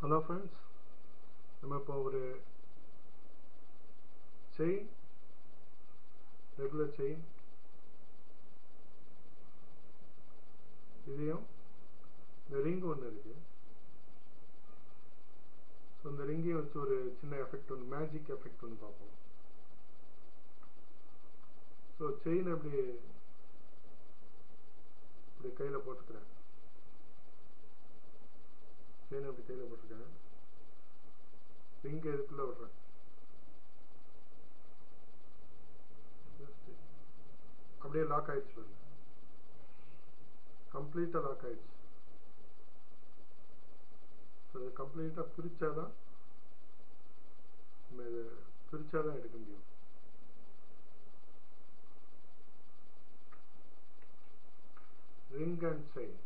Hello friends நம்ம இப்போ ஒரு செயின் ரெகுலர் செயின் இதையும் இந்த ரிங் ஒன்று இருக்கு. ஸோ இந்த ரிங்கையும் வச்சு ஒரு சின்ன எஃபெக்ட் ஒன்று மேஜிக் எஃபெக்ட் ஒன்று பார்ப்போம். ஸோ செயின் எப்படி இப்படி கையில் போட்டுக்கிறேன். செயின் அப்படி கையில் போட்டிருக்கேன் ரிங்கை இதுக்குள்ளே விடுறேன் அப்படியே லாக் ஆயிடுச்சு பாருங்க. கம்ப்ளீட்டாக லாக் ஆயிடுச்சு. ஸோ இது கம்ப்ளீட்டாக பிரித்தாதான் நம்ம இதை பிரித்தாதான் எடுக்க முடியும். Ring and chain